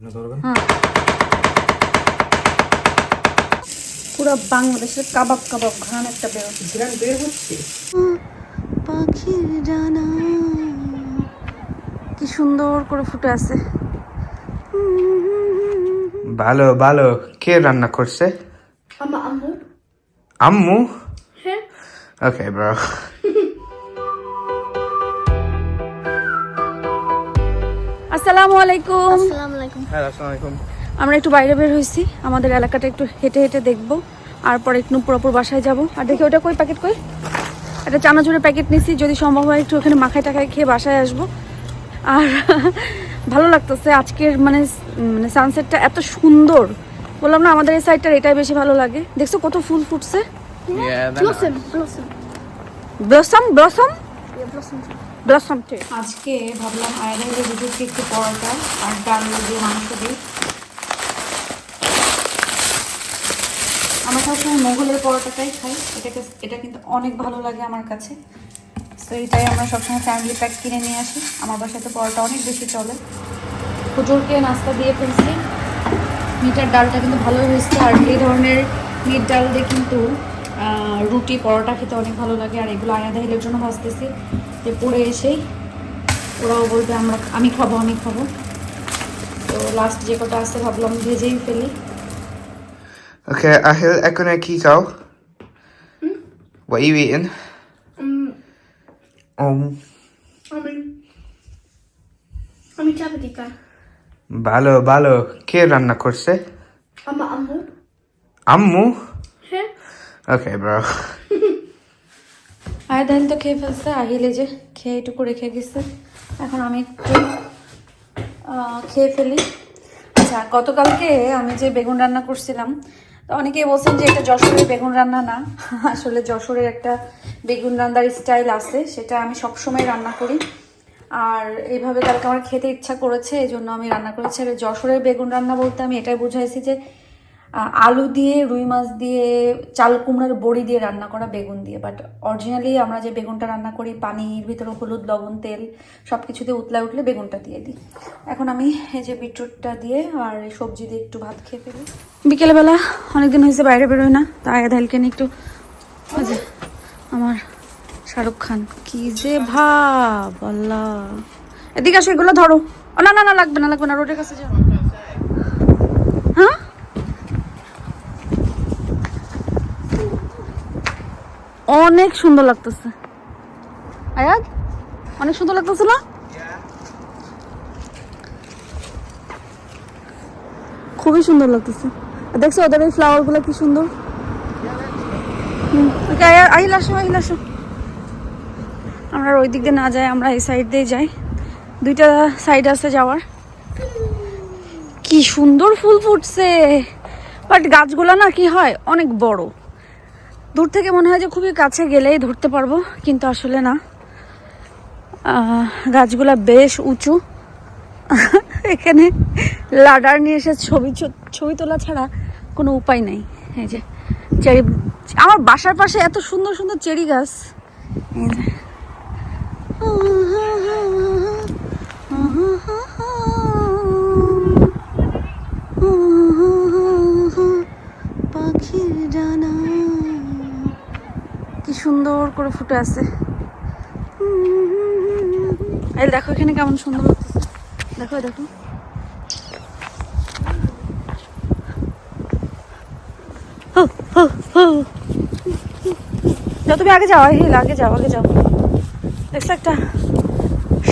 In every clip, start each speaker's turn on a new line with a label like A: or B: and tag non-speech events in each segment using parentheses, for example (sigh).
A: হ্যাঁ। পুরো বাংলাদেশের কাবাব কাবাব ঘ্রাণ একটা বেরোচ্ছে
B: গ্রাম বের হচ্ছে?
A: পাখির ডানা। কি সুন্দর করে ফুটে আছে।
B: ভালো ভালো। কে রান্না করছে?
C: আমার আম্মু।
B: আম্মু?
C: হ্যাঁ।
B: ওকে ব্রো
A: আসসালামু আলাইকুম।
C: আসসালামু
B: হ্যাঁ আসসালামু আলাইকুম।
A: আমরা একটু বাইরে বের হয়েছি। আমাদের এলাকাটা একটু হেঁটে হেঁটে দেখব। আর পরে একটু পুরোপুর বাসায় যাব। আর দেখি ওটা কই প্যাকেট কই? একটা চানাচুরের প্যাকেট নিছি যদি সম্ভব হয় একটু ওখানে মাখায় টাকায় খেয়ে বাসায় আসব। আর (laughs) ভালো লাগতেছে আজকের মানে মানে সানসেটটা এত সুন্দর। বললাম না আমাদের এই সাইডটার এটাই বেশি ভালো লাগে। দেখছ কত ফুল ফুটছে?
C: Blossom blossom
A: blossom blossom
C: blossom
A: আজকে ভাবলাম আয়াদের দুটোকে একটু পরোটা আর ডাল দিয়ে মাংস দিই আমরা সবসময় মোগলের পরোটাটাই খাই। এটাকে এটা কিন্তু অনেক ভালো লাগে আমার কাছে। তো এটাই আমরা সবসময় ফ্যামিলি প্যাক কিনে নিয়ে আসি। আমার বাসাতে পরোটা অনেক বেশি চলে। হুজুরকে নাস্তা দিয়ে ফেলছি। মিটার ডালটা কিন্তু ভালোই হয়েছে। আর এই ধরনের মিট ডাল দিয়ে কিন্তু রুটি, পরোটা খেতে অনেক ভালো লাগে। আর এগুলো আয়াদা হিলের জন্য ভাজতেছি। যে পরে এসেই ওরাও বলবে আমরা আমি খাব আমি খাব। তো লাস্ট যে কটা আছে ভাবলাম ভেজেই ফেলি।
B: ওকে আহিল এখন কি খাও? What are you eating? Um,
C: আমি আমি চাপাতি খাই।
B: ভালো ভালো। কে রান্না করছে?
C: আমার আম্মু।
B: আম্মু?
C: হ্যাঁ।
B: ওকে ব্রো
A: আয়াদা হিল তো খেয়ে ফেলছে, আহিলে যে খেয়ে একটু রেখে গেছে। এখন আমি একটু খেয়ে ফেলি। আচ্ছা গতকালকে আমি যে বেগুন রান্না করছিলাম, তো অনেকেই বলছেন যে এটা যশোরের বেগুন রান্না না। (laughs) আসলে যশোরের একটা বেগুন রান্নার স্টাইল আছে, সেটা আমি সবসময় রান্না করি। আর এইভাবে কালকে আমার খেতে ইচ্ছা করেছে এই জন্য আমি রান্না করেছি। আর যশোরের বেগুন রান্না বলতে আমি এটাই বুঝাইছি যে আলু দিয়ে, রুই মাছ দিয়ে, চাল কুমড়ার বড়ি দিয়ে রান্না করা বেগুন দিয়ে। বাট অরিজিনালি আমরা যে বেগুনটা রান্না করি, পানির ভিতরে হলুদ, লবণ, তেল সব কিছুতে উতলায় উঠলে বেগুনটা দিয়ে দিই। এখন আমি এই যে বিটরুটটা দিয়ে আর সবজি দিয়ে একটু ভাত খেয়ে ফেলি। বিকেলবেলা অনেকদিন হয়েছে বাইরে বেরোয় না, তাই আয়াদাইলকে নিয়ে একটু আমার শাহরুখ খান। কি যে ভাব, আল্লাহ। এদিকে আসো, এগুলো ধরো। না না না, লাগবে না লাগবে না, রোডের কাছে যাও। অনেক সুন্দর লাগতেছে। আয়াদ অনেক সুন্দর লাগতেছে না? খুবই সুন্দর লাগতেছে। দেখছ ওদের ওই ফ্লাওয়ারগুলো কি সুন্দর? আমরা ওই দিক দিয়ে না যাই, আমরা এই সাইড দিয়ে যাই। দুইটা সাইড আছে যাওয়ার। কি সুন্দর ফুল ফুটছে। বাট গাছগুলো না কি হয়? অনেক বড়। দূর থেকে মনে হয় যে খুবই কাছে গেলেই ধরতে পারব, কিন্তু আসলে না। গাছগুলো বেশ উঁচু। (laughs) এখানে লাডার নিয়ে এসে ছবি ছবি তোলা ছাড়া কোনো উপায় নেই। এই যে চেরি, আমার বাসার পাশে এত সুন্দর সুন্দর চেরি গাছ। এই যে পাখির ডানা কি সুন্দর করে ফুটে আছে। এই দেখো, এখানে কেমন সুন্দর লাগতেছে। দেখো দেখো। যাও, তুমি আগে যাও হিল আগে যাও আগে যাও। দেখছ একটা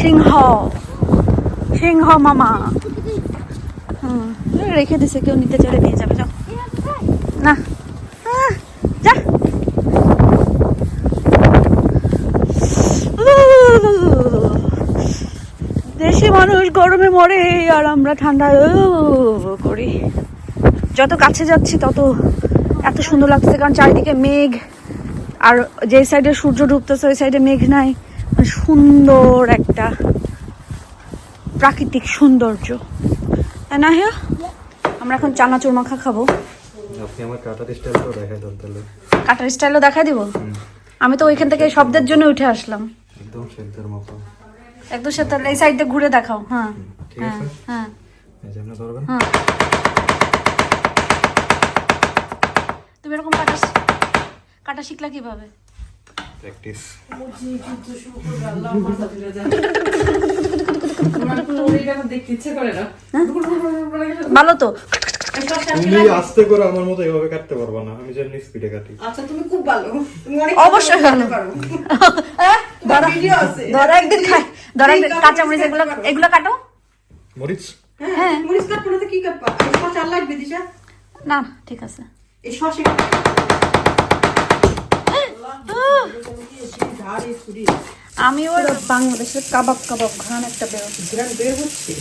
A: সিংহ সিংহ মামা। হুম, রেখে দিছে, কেউ নিতে চাইলে নিয়ে যাবে, যাও। না। দেশি মানুষ গরমে মরে আর আমরা ঠান্ডায় করি। যত কাছে যাচ্ছি তত এত সুন্দর লাগছে কারণ চারিদিকে মেঘ আর যে সাইডে সূর্য ডুবতেছে ওই সাইডে মেঘ নাই। মানে সুন্দর একটা প্রাকৃতিক সৌন্দর্য। তাই না হ্যাঁ আমরা এখন চানাচুর মাখা খাব।
D: আপনি আমার কাটার স্টাইলটাও দেখাই দেন তাহলে।
A: কাটার স্টাইলও দেখাই দিব? আমি তো ওইখান থেকে শব্দের জন্য উঠে আসলাম।
D: একদম মতো।
A: একদম সে তাহলে এই সাইডে ঘুরে দেখাও হ্যাঁ
D: ঠিক
A: হ্যাঁ
D: আছে।
A: হ্যাঁ।
D: এই যে আপনি ধরবেন।
A: হ্যাঁ। তুমি এরকম কাটা কাটা শিখলা কীভাবে?
D: প্র্যাকটিস
A: ভালো তো।
D: তুমি আস্তে করে আমার মতো এভাবে কাটতে পারবা না আমি যেমনি স্পিডে কাটি।
E: আচ্ছা তুমি খুব ভালো। তুমি অনেক
A: অবশ্যই ভালো। (laughs) ধরো
E: আছে।
A: ধরো একদিন খাই। ধরো একদিন কাঁচামরিচ এগুলো এগুলো কাটো।
D: মরিচ?
E: হ্যাঁ মরিচ কাটবো না তো কি কাটবা? শসা লাগবে দিশা?
A: না ঠিক আছে।
E: এই শসা ছুরি
A: আমি ওর বাংলাদেশের কাবাব কাবাব ঘ্রাণ একটা বেরোচ্ছে
E: গ্রাম বের হচ্ছে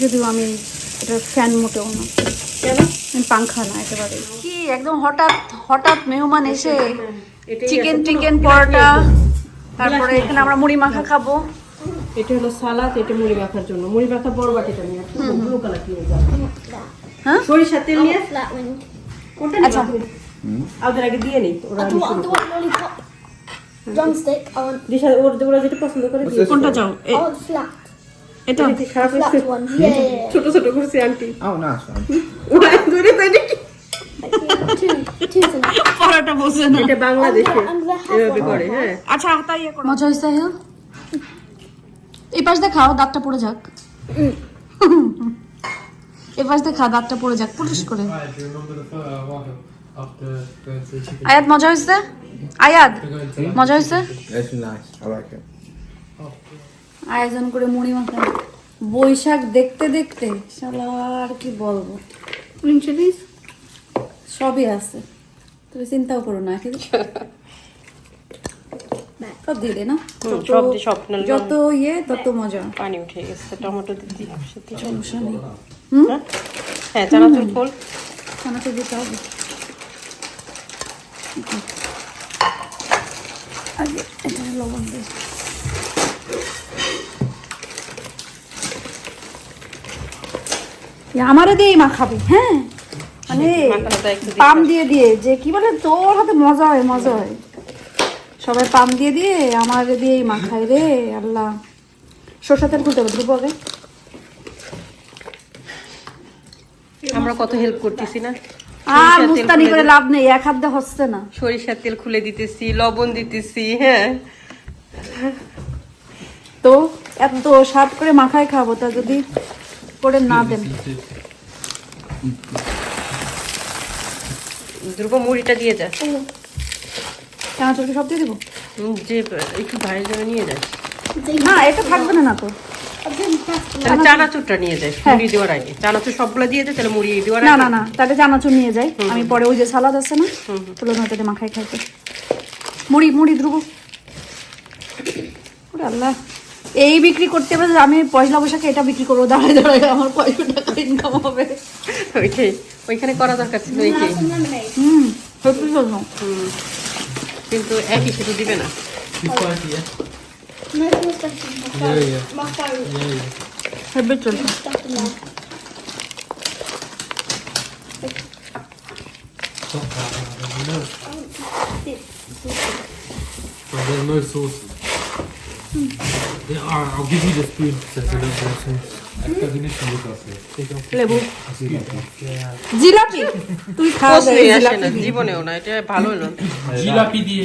A: যদিও আমি এটা ফ্যান মোটেও না
E: কেন
A: পাংখা না একেবারে কি একদম হঠাৎ হঠাৎ মেহমান এসে চিকেন চিকেন পরোটা তারপরে এখানে আমরা মুড়ি মাখা খাব
E: এটা হলো সালাদ এটা মুড়ি মাখার জন্য মুড়ি মাখা বড় বাটিটা নিয়ে আসো ব্লু কালার কিনে যাও
A: হ্যাঁ
E: সরিষা তেল নিয়ে. কোনটা
A: আচ্ছা।
E: আগে দিয়ে নেই ওরা
C: Drumstick. I want,
E: দিশা ওর ওরা যেটা পছন্দ করে দিয়ে
A: কোনটা চাও
C: I want flat.
A: এটা
E: কি খারাপ
C: Flat one. Yeah, yeah, yeah.
E: ছোট ছোট করছে আন্টি
B: Oh, nice one.
E: ওরা ধরে তো এটা কি?
C: Like, yeah, two. Two's enough.
A: পরোটা বসে না
E: এটা বাংলাদেশে এভাবে. করে হ্যাঁ
A: আচ্ছা হাতা ইয়ে করো মজা হয়েছে হেল এই পাশ দিয়ে খাও দাঁতটা পড়ে যাক এই পাশ দিয়ে খাও দাঁতটা পড়ে যাক পুলিশ করে? আয়াত মজা হয়েছে আয়াত মজা হয়েছে. আয়োজন করে মুড়ি মাখা। বৈশাখ দেখতে দেখতে শালা আর কি বলব? সবই আছে। তুমি চিন্তাও করো না কিন্তু সব না?
E: দিয়ে সব না-
A: যত ইয়ে তত মজা।
E: পানি উঠে গেছে টমেটো সত্যি
A: সমস্যা নেই।
E: হ্যাঁ? চানাচুর ফল
A: খানাটা দিতে হবে আগে এটা লবণ দিই এ আমারও দিয়ে মা খাবে হ্যাঁ? মানে পাম দিয়ে দিয়ে যে কি বলে তোর হাতে মজা হয় মজা হয়। সবাই পাম দিয়ে দিয়ে আমার দিয়ে মা খাই রে আল্লাহ। সরষা তেল খুলতে আগে।
E: আমরা কত হেল্প করতেছি না?
A: আর মুস্তানি করে লাভ নেই এক হাত দিয়ে হচ্ছে না।
E: সরিষার তেল খুলে দিতেছি লবণ দিতেছি হ্যাঁ।
A: তো এত স্বাদ করে মাখায় খাব তা যদি করে না দেন।
E: ধ্রুব মুড়িটা দিয়ে যা।
A: চানাচুরকে সব দিয়ে দেবো?
E: যে একটু ভাইয়ের জন্য নিয়ে যায়
A: না এটা থাকবে না না তো।
E: তাহলে চানাচুরটা নিয়ে যায় মুড়ি দেওয়ার আগে। চানাচুর সবগুলো দিয়ে দে তাহলে মুড়ি দেওয়ার
A: না না না তাহলে চানাচুর নিয়ে যাই। আমি পরে ওই যে সালাদ আছে না তুলে খাইতে। মুড়ি মুড়ি ধ্রুব। ওরে আল্লাহ। এই বিক্রি করতে হবে আমি পয়সা বসাকে এটা বিক্রি করব দাঁড়ায় দাঁড়ায় আমার পয়সা টাকা ইনকাম হবে।
E: ওইখানে করা দরকার ছিল কিন্তু একই সেটু দিবে না।
F: I'll give you the don't have sauce. Take off.
A: লেবু. জিলাপি তুই খাওয়া
E: আসে
A: জিলাপি।
E: জীবনেও না এটা ভালো হলো না।
F: জিলাপি দিয়ে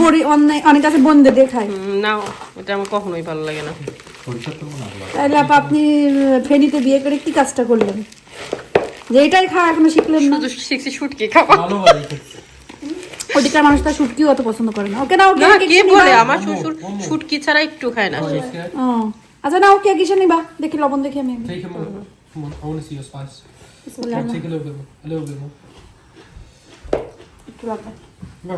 A: বড়ি অনেক অনেক আছে বন্ধে দিয়ে খায়
E: হুম, না এটা আমার কখনোই ভালো লাগে না
A: তাহলে আপা আপনি ফেনীতে বিয়ে করে কি কাজটা করলেন যে এটাই খাওয়া এখনও শিখলেন না
E: শুধু শিখছি শুটকি খাওয়া
F: ভালো বাড়ি
A: ওদিকার মানুষ তার শুটকিও অত পছন্দ করে না ওকে না ওকে কে
E: বলে আমার শ্বশুর শুটকি ছাড়া একটু খায় না সে।
A: আচ্ছা না ওকে কিসে নিবা দেখি লবণ দেখি আমি
F: Take a more. Come on, I want to see your spice. Take a little bit more. A little bit more. No.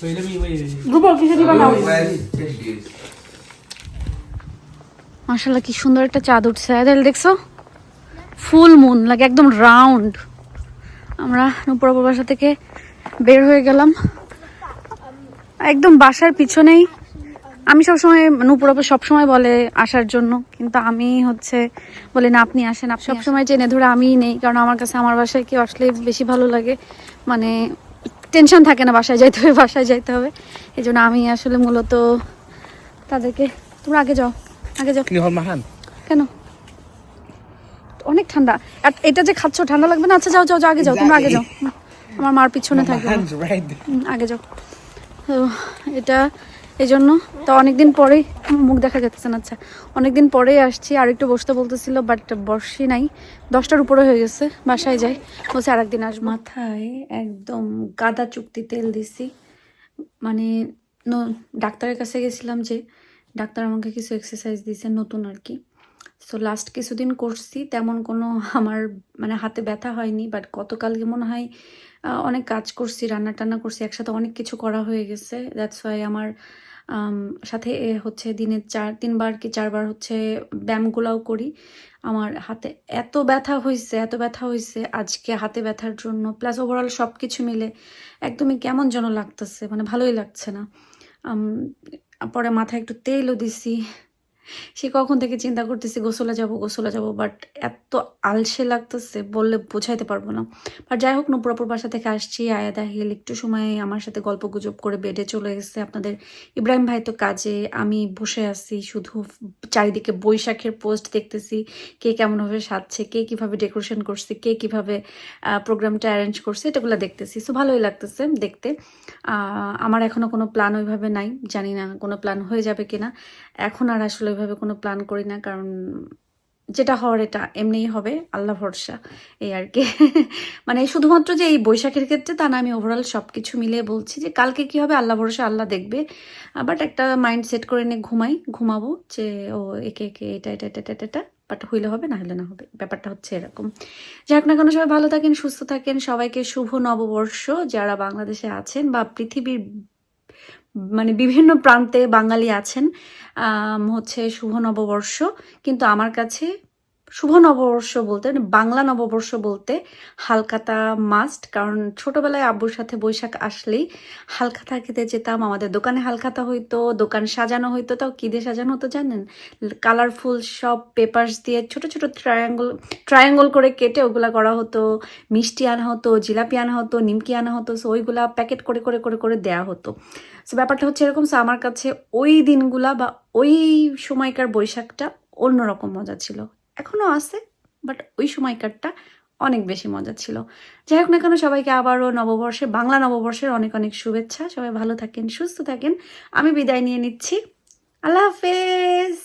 F: Wait, let me wait.
A: ধ্রুব কিসে নিবা নাও
B: Where's
A: মাশাল্লাহ কি সুন্দর একটা চাঁদ উঠছে আদেল দেখছ ফুল মুন লাগে একদম রাউন্ড আমরা নুপুরা বাসা থেকে বের হয়ে গেলাম। একদম বাসার পিছনেই। আমি সবসময় নুপুরাপা সবসময় বলে আসার জন্য কিন্তু আমি হচ্ছে বলি না আপনি আসেন আপনি সবসময় চেনে ধরে আমিই নেই কারণ আমার কাছে আমার বাসায় কেউ আসলে বেশি ভালো লাগে। মানে টেনশন থাকে না বাসায় যাইতে হবে বাসায় যাইতে হবে। এই জন্য আমি আসলে মূলত তাদেরকে তোমরা আগে যাও আগে যাও। কেন? অনেক ঠান্ডা। আর এটা যে খাচ্ছ ঠান্ডা লাগবে না? আচ্ছা যাও যাও যাও আগে যাও তোমরা আগে যাও। আমার মার পিছনে থাকবে আগে যাও। তো এটা এই জন্য তো অনেকদিন পরেই মুখ দেখা যাচ্ছে না আচ্ছা। অনেকদিন পরেই আসছি আর একটু বসতে বলতেছিল বাট বসি নাই। দশটার উপরে হয়ে গেছে বাসায় যাই। বলছে আর একদিন আস মাথায় একদম গাদা চুক্তি তেল দিছি। মানে ন- ডাক্তারের কাছে গেছিলাম যে ডাক্তার আমাকে কিছু এক্সারসাইজ দিয়েছে নতুন আর কি। সো লাস্ট কিছুদিন করছি, তেমন কোনো আমার মানে হাতে ব্যথা হয়নি বাট গতকালকে মনে হয় অনেক কাজ করছি রান্না টান্না করছি, একসাথে অনেক কিছু করা হয়ে গেছে। দ্যাটস ওয়াই আমার সাথে হচ্ছে দিনে চার, তিনবার কি চারবার হচ্ছে ব্যায়ামগুলাও করি। আমার হাতে এত ব্যথা হয়েছে এত ব্যথা হয়েছে আজকে হাতে ব্যথার জন্য প্লাস ওভারঅল সব কিছু মিলে একদমই কেমন যেন লাগতেছে মানে ভালোই লাগছে না। পরে মাথায় একটু তেলও দিছি। সে কখন থেকে চিন্তা করতেছি, গোসলে যাব গোসলে যাব বাট এত আলসে লাগতেছে, বললে বোঝাইতে পারব না। আর যাই হোক, নুপুরাপুর বাসা থেকে আসছি, আয়াদা হিল, একটু সময় আমার সাথে গল্প গুজব করে বেডে চলে গেছে। আপনাদের ইব্রাহিম ভাই তো কাজে, আমি বসে আছি, শুধু চারিদিকে বৈশাখের পোস্ট দেখতেছি, কে কেমনভাবে সাজছে, কে কীভাবে ডেকোরেশন করছে, কে কীভাবে প্রোগ্রামটা অ্যারেঞ্জ করছে, এটাগুলো দেখতেছি। সো ভালোই লাগতেছে দেখতে। আমার এখনও কোনো প্ল্যান ওইভাবে নাই, জানি না কোনো প্ল্যান হয়ে যাবে কিনা। এখন আর আসলে ওইভাবে কোনো প্ল্যান করি না, কারণ যেটা হওয়ার এটা এমনিই হবে, আল্লাহ ভরসা, এই আর কি। (laughs) মানে শুধুমাত্র যে এই বৈশাখের ক্ষেত্রে তা না, আমি ওভারঅল সব কিছু মিলিয়ে বলছি যে কালকে কি হবে, আল্লাহ ভরসা, আল্লাহ দেখবে। বাট একটা মাইন্ড সেট করে নিয়ে ঘুমাই, ঘুমাবো যে, ও, একে একে, এটা এটা এটা এটা এটা বাট হইলে হবে, না হলে না হবে, ব্যাপারটা হচ্ছে এরকম। যাই হোক না কেন, সবাই ভালো থাকেন, সুস্থ থাকেন, সবাইকে শুভ নববর্ষ। যারা বাংলাদেশে আছেন বা পৃথিবীর মানে বিভিন্ন প্রান্তে বাঙালি আছেন হচ্ছে শুভ নববর্ষ। কিন্তু আমার কাছে শুভ নববর্ষ বলতে মানে বাংলা নববর্ষ বলতে হালকাতা মাস্ট কারণ ছোটবেলায় আব্বুর সাথে বৈশাখ আসলেই হালখাতা খেতে যেতাম, আমাদের দোকানে হালখাতা হইতো, দোকান সাজানো হইতো, তাও কী দিয়ে সাজানো হতো জানেন? কালারফুল সব পেপার্স দিয়ে ছোট ছোট ট্রায়াঙ্গল ট্রায়াঙ্গল করে কেটে ওগুলা করা হতো, মিষ্টি আনা হতো, জিলাপি আনা হতো, নিমকি আনা হতো সো ওইগুলা প্যাকেট করে করে করে করে দেয়া হতো। সো ব্যাপারটা হচ্ছে এরকম সো আমার কাছে ওই দিনগুলা বা ওই সময়কার বৈশাখটা অন্যরকম মজা ছিল। এখনও আছে বাট ওই সময়কারটা অনেক বেশি মজা ছিল। যাই হোক না কেন, সবাইকে আবারও নববর্ষে, বাংলা নববর্ষের অনেক অনেক শুভেচ্ছা। সবাই ভালো থাকেন, সুস্থ থাকেন। আমি বিদায় নিয়ে নিচ্ছি। আল্লাহ হাফেজ!